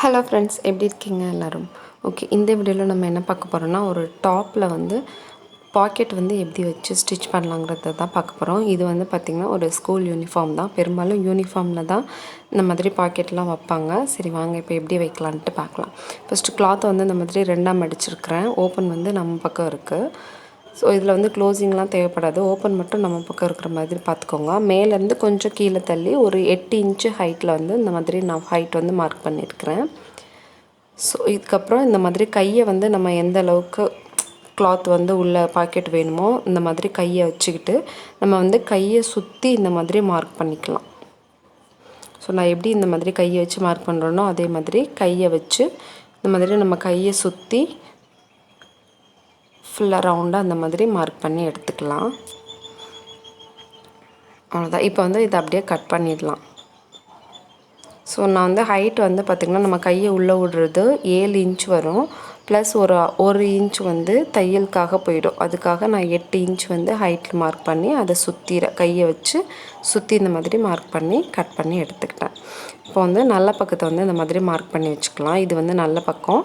Hello friends எப்படி இருக்கீங்க எல்லோரும்? ஓகே இந்த வீடியோவில் நம்ம என்ன பார்க்க போகிறோம்னா ஒரு டாப்பில் வந்து பாக்கெட் வந்து எப்படி வச்சு ஸ்டிச் பண்ணலாங்கிறத தான் பார்க்க போகிறோம் இது வந்து பார்த்திங்கன்னா ஒரு ஸ்கூல் யூனிஃபார்ம் தான். பெரும்பாலும் யூனிஃபார்மில் தான் இந்த மாதிரி பாக்கெட்லாம் வைப்பாங்க. சரி வாங்க இப்போ எப்படி வைக்கலான்ட்டு பார்க்கலாம். ஃபஸ்ட்டு கிளாத்தை வந்து இந்த மாதிரி ரெண்டாக மடிச்சிருக்கிறேன் ஓப்பன் வந்து நம்ம பக்கம் இருக்குது ஸோ இதில் வந்து க்ளோசிங்லாம் தேவைப்படாது. ஓப்பன் மட்டும் நம்ம பக்கம் இருக்கிற மாதிரி பார்த்துக்கோங்க. மேலேருந்து கொஞ்சம் கீழே தள்ளி ஒரு எட்டு இன்ச்சு ஹைட்டில் வந்து இந்த மாதிரி நான் ஹைட் வந்து மார்க் பண்ணியிருக்கிறேன். ஸோ இதுக்கப்புறம் இந்த மாதிரி கையை வந்து நம்ம எந்த அளவுக்கு கிளாத் வந்து உள்ள பாக்கெட் வேணுமோ இந்த மாதிரி கையை வச்சுக்கிட்டு நம்ம வந்து கையை சுற்றி இந்த மாதிரி மார்க் பண்ணிக்கலாம். ஸோ நான் எப்படி இந்த மாதிரி கையை வச்சு மார்க் பண்ணுறேனோ அதே மாதிரி கையை வச்சு இந்த மாதிரி நம்ம கையை சுற்றி ஃபுல்லாக ரவுண்டாக அந்த மாதிரி மார்க் பண்ணி எடுத்துக்கலாம். அவ்வளோதான் இப்போ வந்து இதை அப்படியே கட் பண்ணிடலாம். ஸோ நான் வந்து ஹைட் வந்து பார்த்திங்கன்னா நம்ம கையை உள்ளே விடுறது ஏழு இன்ச் வரும். ப்ளஸ் ஒரு ஒரு இன்ச் வந்து தையலுக்காக போயிடும். அதுக்காக நான் எட்டு இன்ச் வந்து ஹைட்டில் மார்க் பண்ணி அதை சுற்றிற கையை வச்சு சுற்றி இந்த மாதிரி மார்க் பண்ணி கட் பண்ணி எடுத்துக்கிட்டேன். இப்போ வந்து நல்ல பக்கத்தை வந்து இந்த மாதிரி மார்க் பண்ணி வச்சுக்கலாம். இது வந்து நல்ல பக்கம்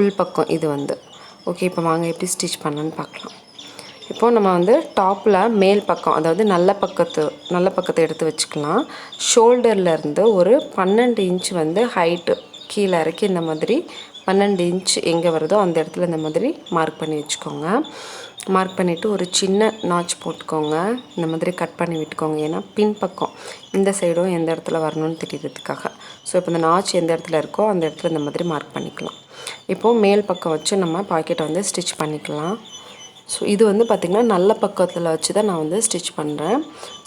உள் பக்கம் இது வந்து. ஓகே இப்போ வாங்க எப்படி ஸ்டிச் பண்ணணுன்னு பார்க்கலாம். இப்போது நம்ம வந்து டாப்பில் மேல் பக்கம் அதாவது நல்ல பக்கத்து நல்ல பக்கத்தை எடுத்து வச்சுக்கலாம். ஷோல்டர்லேருந்து ஒரு பன்னெண்டு இன்ச் வந்து ஹைட்டு கீழே இறக்கி இந்த மாதிரி பன்னெண்டு இன்ச் எங்கே வருதோ அந்த இடத்துல இந்த மாதிரி மார்க் பண்ணி வச்சுக்கோங்க. மார்க் பண்ணிவிட்டு ஒரு சின்ன நாச் போட்டுக்கோங்க. இந்த மாதிரி கட் பண்ணி விட்டுக்கோங்க. ஏன்னா பின் பக்கம் இந்த சைடும் எந்த இடத்துல வரணும்னு தெரியறதுக்காக. ஸோ இப்போ இந்த நாச் எந்த இடத்துல இருக்கோ அந்த இடத்துல இந்த மாதிரி மார்க் பண்ணிக்கலாம். இப்போது மேல் பக்கம் வச்சு நம்ம பாக்கெட்டை வந்து ஸ்டிச் பண்ணிக்கலாம். ஸோ இது வந்து பார்த்திங்கன்னா நல்ல பக்கத்தில் வச்சு தான் நான் வந்து ஸ்டிச் பண்ணுறேன்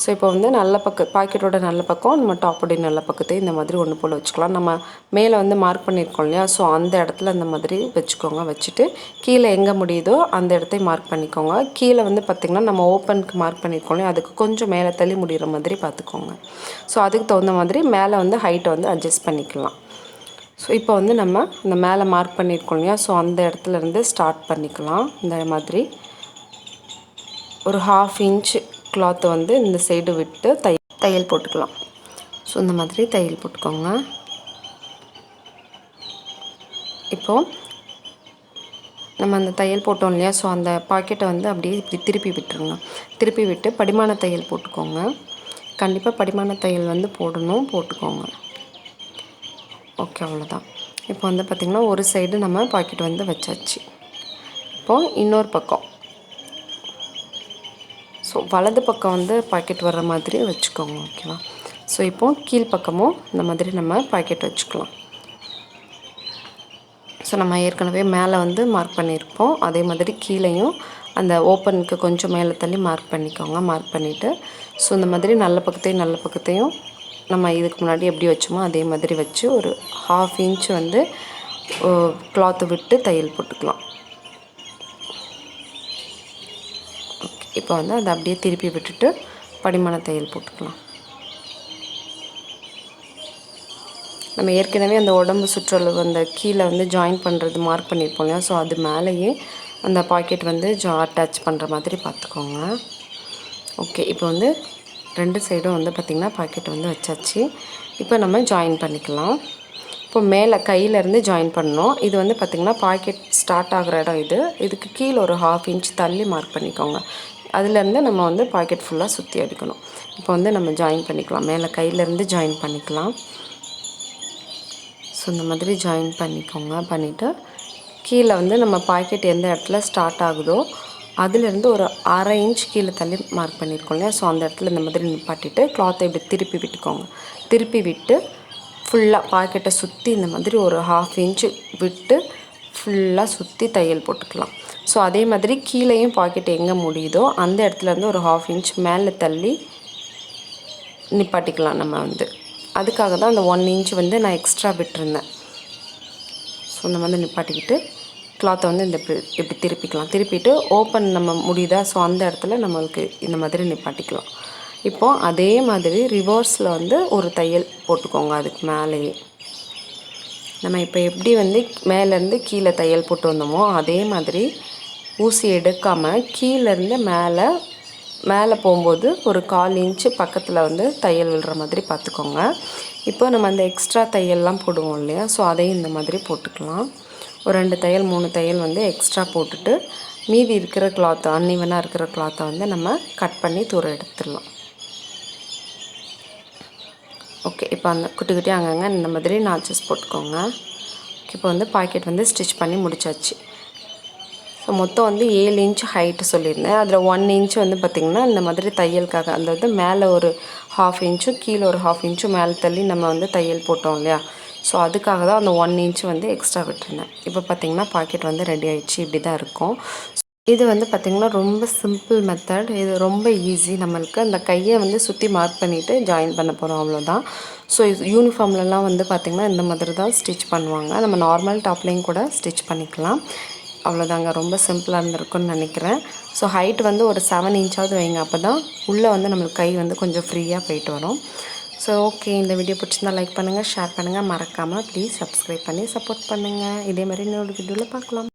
ஸோ இப்போ வந்து நல்ல பக்க பாக்கெட்டோட நல்ல பக்கம் நம்ம டாப்போடைய நல்ல பக்கத்தையும் இந்த மாதிரி ஒன்று போல் வச்சுக்கலாம். நம்ம மேலே வந்து மார்க் பண்ணியிருக்கோம் இல்லையா? ஸோ அந்த இடத்துல இந்த மாதிரி வச்சுக்கோங்க. வச்சுட்டு கீழே எங்கே முடியுதோ அந்த இடத்தையும் மார்க் பண்ணிக்கோங்க. கீழே வந்து பார்த்திங்கன்னா நம்ம ஓப்பனுக்கு மார்க் பண்ணியிருக்கோம் இல்லையா? அதுக்கு கொஞ்சம் மேலே தள்ளி முடிகிற மாதிரி பார்த்துக்கோங்க ஸோ அதுக்கு தகுந்த மாதிரி மேலே வந்து ஹைட்டை வந்து அட்ஜஸ்ட் பண்ணிக்கலாம். ஸோ இப்போ வந்து நம்ம இந்த மேலே மார்க் பண்ணியிருக்கோம் இல்லையா? ஸோ அந்த இடத்துலருந்து ஸ்டார்ட் பண்ணிக்கலாம். இந்த மாதிரி ஒரு ஹாஃப் இன்ச் கிளாத்தை வந்து இந்த சைடு விட்டு தை தையல் போட்டுக்கலாம். ஸோ இந்த மாதிரி தையல் போட்டுக்கோங்க. இப்போது நம்ம அந்த தையல் போட்டோம் இல்லையா? ஸோ அந்த பாக்கெட்டை வந்து அப்படியே இப்படி திருப்பி விட்டுருங்க. திருப்பி விட்டு படிமான தையல் போட்டுக்கோங்க. கண்டிப்பாக படிமான தையல் வந்து போடணும் போட்டுக்கோங்க. ஓகே அவ்வளோதான் இப்போ வந்து பார்த்திங்கன்னா ஒரு சைடு நம்ம பாக்கெட் வந்து வச்சாச்சு. இப்போது இன்னொரு பக்கம். ஸோ வலது பக்கம் வந்து பாக்கெட் வர்ற மாதிரி வச்சுக்கோங்க ஓகேவா ஸோ இப்போது கீழ்ப்பக்கமும் இந்த மாதிரி நம்ம பாக்கெட் வச்சுக்கலாம். ஸோ நம்ம ஏற்கனவே மேலே வந்து மார்க் பண்ணியிருப்போம். அதே மாதிரி கீழேயும் அந்த ஓப்பனுக்கு கொஞ்சம் மேலே தள்ளி மார்க் பண்ணிக்கோங்க மார்க் பண்ணிவிட்டு ஸோ இந்த மாதிரி நல்ல பக்கத்தையும் நல்ல பக்கத்தையும் நம்ம இதுக்கு முன்னாடி எப்படி வச்சோமோ அதே மாதிரி வச்சு ஒரு ஹாஃப் இன்ச் வந்து கிளாத்து விட்டு தையல் போட்டுக்கலாம். ஓகே இப்போ வந்து அதை அப்படியே திருப்பி விட்டுட்டு படிமான தையல் போட்டுக்கலாம். நம்ம ஏற்கனவே அந்த உடம்பு சுற்றளவு அந்த கீழே வந்து ஜாயின் பண்ணுறது மார்க் பண்ணியிருப்போம் இல்லையா? ஸோ அது மேலேயே அந்த பாக்கெட் வந்து ஜா அட்டாச் பண்ணுற மாதிரி பார்த்துக்கோங்க. ஓகே இப்போ வந்து ரெண்டு சைடும் வந்து பார்த்திங்கன்னா பாக்கெட் வந்து வச்சாச்சு. இப்போ நம்ம ஜாயின் பண்ணிக்கலாம். இப்போ மேலே கையிலேருந்து ஜாயின் பண்ணோம் இது வந்து பார்த்திங்கன்னா பாக்கெட் ஸ்டார்ட் ஆகிற இடம் இது. இதுக்கு கீழே ஒரு ஹாஃப் இன்ச் தள்ளி மார்க் பண்ணிக்கோங்க. அதுலேருந்து நம்ம வந்து பாக்கெட் ஃபுல்லாக சுற்றி அடிக்கணும். இப்போ வந்து நம்ம ஜாயின் பண்ணிக்கலாம். மேலே கையிலேருந்து ஜாயின் பண்ணிக்கலாம். ஸோ இந்த மாதிரி ஜாயின் பண்ணிக்கோங்க. பண்ணிவிட்டு கீழே வந்து நம்ம பாக்கெட் எந்த இடத்துல ஸ்டார்ட் ஆகுதோ அதுலேருந்து ஒரு அரை இன்ச் கீழே தள்ளி மார்க் பண்ணியிருக்கோம் இல்லையா ஸோ அந்த இடத்துல இந்த மாதிரி நிப்பாட்டிட்டு கிளாத்தை இப்படி திருப்பி விட்டுக்கோங்க. திருப்பி விட்டு ஃபுல்லாக பாக்கெட்டை சுற்றி இந்த மாதிரி ஒரு ஹாஃப் இன்ச்சு விட்டு ஃபுல்லாக சுற்றி தையல் போட்டுக்கலாம். ஸோ அதே மாதிரி கீழேயும் பாக்கெட் எங்கே முடியுதோ அந்த இடத்துலேருந்து ஒரு ஹாஃப் இன்ச் மேலே தள்ளி நிப்பாட்டிக்கலாம் நம்ம வந்து. அதுக்காக தான் அந்த ஒன் இன்ச் வந்து நான் எக்ஸ்ட்ரா விட்டுருந்தேன். ஸோ இந்த மாதிரி நிப்பாட்டிக்கிட்டு கிளாத்தை வந்து இந்த இப்படி திருப்பிக்கலாம். திருப்பிட்டு ஓப்பன் நம்ம முடியுதா? ஸோ அந்த இடத்துல நம்மளுக்கு இந்த மாதிரி நிப்பாட்டிக்கலாம். இப்போது அதே மாதிரி ரிவர்ஸில் வந்து ஒரு தையல் போட்டுக்கோங்க அதுக்கு மேலேயே. நம்ம இப்போ எப்படி வந்து மேலேருந்து கீழே தையல் போட்டு வந்தோமோ அதே மாதிரி ஊசி எடுக்காமல் கீழேருந்து மேலே மேலே போகும்போது ஒரு கால் இன்ச்சு பக்கத்தில் வந்து தையல் விழுற மாதிரி பார்த்துக்கோங்க. இப்போ நம்ம அந்த எக்ஸ்ட்ரா தையல்லாம் போடுவோம் இல்லையா? ஸோ அதையும் இந்த மாதிரி போட்டுக்கலாம். ஒரு ரெண்டு தையல் மூணு தையல் வந்து எக்ஸ்ட்ரா போட்டுட்டு மீதி இருக்கிற கிளாத்தை அன்னிவனாக இருக்கிற கிளாத்தை வந்து நம்ம கட் பண்ணி தூரம் எடுத்துடலாம். ஓகே இப்போ அந்த குட்டி குட்டி அங்கங்கே இந்த மாதிரி நாச்சஸ் போட்டுக்கோங்க. இப்போ வந்து பாக்கெட் வந்து ஸ்டிச் பண்ணி முடிச்சாச்சு. ஸோ மொத்தம் வந்து ஏழு இன்ச் ஹைட்டு சொல்லியிருந்தேன். அதில் ஒன் இன்ச் வந்து பார்த்திங்கன்னா இந்த மாதிரி தையலுக்காக அந்த வந்து மேலே ஒரு ஹாஃப் இன்ச்சும் கீழே ஒரு ஹாஃப் இன்ச்சும் மேலே தள்ளி நம்ம வந்து தையல் போட்டோம் இல்லையா? ஸோ அதுக்காக தான் அந்த ஒன் இன்ச் வந்து எக்ஸ்ட்ரா விட்டுருந்தேன். இப்போ பார்த்திங்கன்னா பாக்கெட் வந்து ரெடி ஆகிடுச்சு இப்படி தான் இருக்கும். இது வந்து பார்த்திங்கன்னா ரொம்ப சிம்பிள் மெத்தட் இது ரொம்ப ஈஸி நம்மளுக்கு அந்த கையை வந்து சுற்றி மார்க் பண்ணிவிட்டு ஜாயின் பண்ண போகிறோம் அவ்வளோதான் ஸோ இது யூனிஃபார்ம்லலாம் வந்து பார்த்திங்கன்னா இந்த மாதிரி தான் ஸ்டிச் பண்ணுவாங்க. நம்ம நார்மல் டாப்லேயும் கூட ஸ்டிச் பண்ணிக்கலாம். அவ்வளோதாங்க ரொம்ப சிம்பிளாக இருந்திருக்கும்னு நினைக்கிறேன். ஸோ ஹைட் வந்து ஒரு செவன் இன்ச்சாவது வைங்க. அப்போ தான் உள்ளே வந்து நம்மளுக்கு கை வந்து கொஞ்சம் ஃப்ரீயாக போயிட்டு வரும். ஸோ ஓகே இந்த வீடியோ பிடிச்சிருந்தா லைக் பண்ணுங்கள் ஷேர் பண்ணுங்கள் மறக்காமல் ப்ளீஸ் சப்ஸ்கிரைப் பண்ணி சப்போர்ட் பண்ணுங்கள் இதே மாதிரி இன்னொரு வீடியோவில் பார்க்கலாம்.